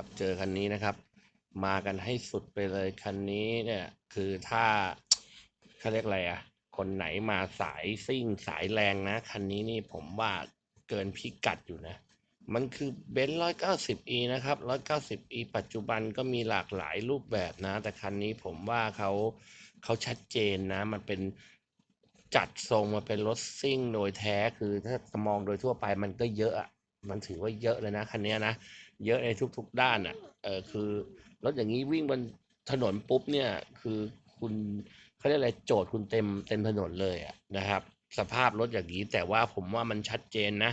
ครับ เจอคันนี้นะครับ มากันให้สุดไปเลยคันนี้เนี่ย คือถ้าเขาเรียกอะไรอะคนไหนมาสายซิ่งสายแรงนะคันนี้นี่ผมว่าเกินพิกัดอยู่นะ มันคือเบนซ์ร้อยเก้าสิบ e นะครับร้อยเก้าสิบ e ปัจจุบันก็มีหลากหลายรูปแบบนะ แต่คันนี้ผมว่าเขาเขาชัดเจนนะ มันเป็นจัดทรงมาเป็นรถซิ่งโดยแท้คือถ้ามองโดยทั่วไปมันก็เยอะ มันถือว่าเยอะเลยนะคันนี้นะเยอะในทุก ๆ ด้านอะเออคือรถอย่างนี้วิ่งบนถนนปุ๊บเนี่ยคือคุณเขาเรียกอะไรโจทย์คุณเต็มเต็มถนนเลยอะนะครับ สภาพรถอย่างนี้แต่ว่าผมว่ามันชัดเจนนะ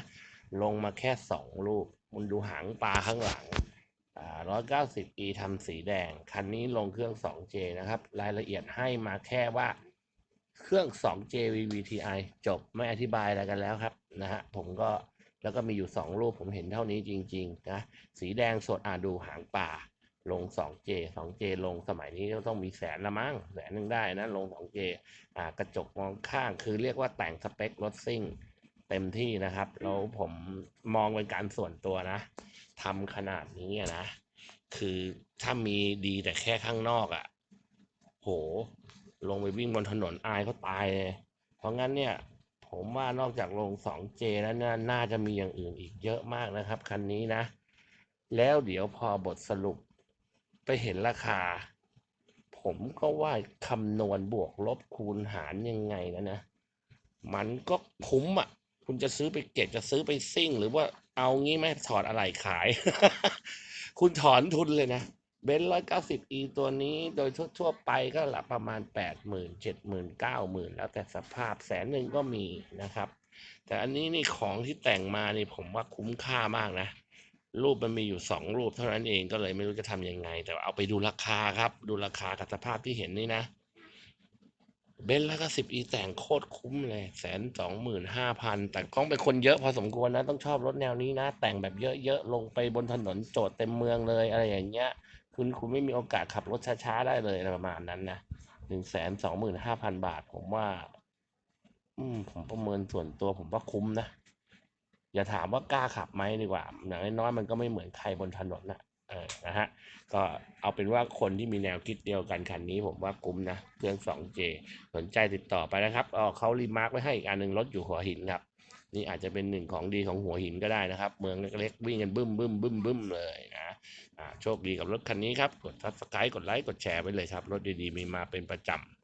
ลงมาแค่สองลูกมันดูหางปลาข้างหลังอ่าร้อยเก้าสิบ e ทำสีแดง คันนี้ลงเครื่อง 2J นะครับ รายละเอียดให้มาแค่ว่าเครื่อง 2J VVTi จบไม่อธิบายอะไรกันแล้วครับนะฮะผมก็ แล้วก็มีอยู่ 2 รูปผมเห็นเท่านี้จริงๆนะสีแดงสดอ่าดูหางป่า ลง 2J 2J ลงสมัยนี้ก็ต้องมีแสนละมั้งแสนหนึ่งได้นะ ลง 2J อ่ากระจกมองข้างคือเรียกว่าแต่งสเปครถซิ่งเต็มที่นะครับ แล้วผมมองเป็นการส่วนตัวนะทำขนาดนี้นะ คือถ้ามีดีแต่แค่ข้างนอกอะ่ะ โห ลงไปวิ่งบนถนนอายเขาตายเลยเพราะงั้นเนี่ย ผมว่านอกจากลง 2J แล้วเนี่ยน่าจะมีอย่างอื่นอีกเยอะมากนะครับ คันนี้นะ แล้วเดี๋ยวพอบทสรุปไปเห็นราคา ผมก็ว่าคำนวณบวกลบคูณหารยังไงนะนะ มันก็คุ้มอะ คุณจะซื้อไปเก็บจะซื้อไปซิ่ง หรือว่าเอางี้ไหมถอดอะไรขาย คุณถอนทุนเลยนะ เบนซ์ร้อยเก้าสิบอีตัวนี้โดยทั่วๆไปก็ละประมาณแปดหมื่นเจ็ดหมื่นเก้าหมื่นแล้วแต่สภาพแสนหนึ่งก็มีนะครับ แต่อันนี้นี่ของที่แต่งมานี่ผมว่าคุ้มค่ามากนะ รูปมันมีอยู่สองรูปเท่านั้นเองก็เลยไม่รู้จะทำยังไง แต่เอาไปดูราคาครับ ดูราคากับสภาพที่เห็นนี่นะเบนซ์แล้วก็สิบอีแต่งโคตรคุ้มเลยแสนสองหมื่นห้าพันแต่ต้องเป็นคนเยอะพอสมควรนะ ต้องชอบรถแนวนี้นะ แต่งแบบเยอะๆ ลงไปบนถนนโจทย์เต็มเมืองเลยอะไรอย่างเงี้ย คุณคุณไม่มีโอกาสขับรถช้าๆได้เลยประมาณนั้นนะหนึ่งแสนสองหมื่นห้าพันบาท ผมว่า อืม ผมประเมินส่วนตัวผมว่าคุ้มนะ อย่าถามว่ากล้าขับไหมดีกว่า อย่างน้อยมันก็ไม่เหมือนใครบนถนนนะเออนะฮะ ก็เอาเป็นว่าคนที่มีแนวคิดเดียวกันคันนี้ผมว่าคุ้มนะ เครื่อง 2J สนใจติดต่อไปนะครับอ๋อเขารีมาร์กไว้ให้อีกอันหนึ่งรถอยู่หัวหินครับ นี่อาจจะเป็นหนึ่งของดีของหัวหินก็ได้นะครับ เมืองเล็กๆวิ่งกันบึ้มบึ้มบึ้มบึ้มเลยนะโชคดีกับรถคันนี้ครับ กดทับสไครต์กดไลค์กดแชร์ไปเลยครับ รถดีๆมีมาเป็นประจำ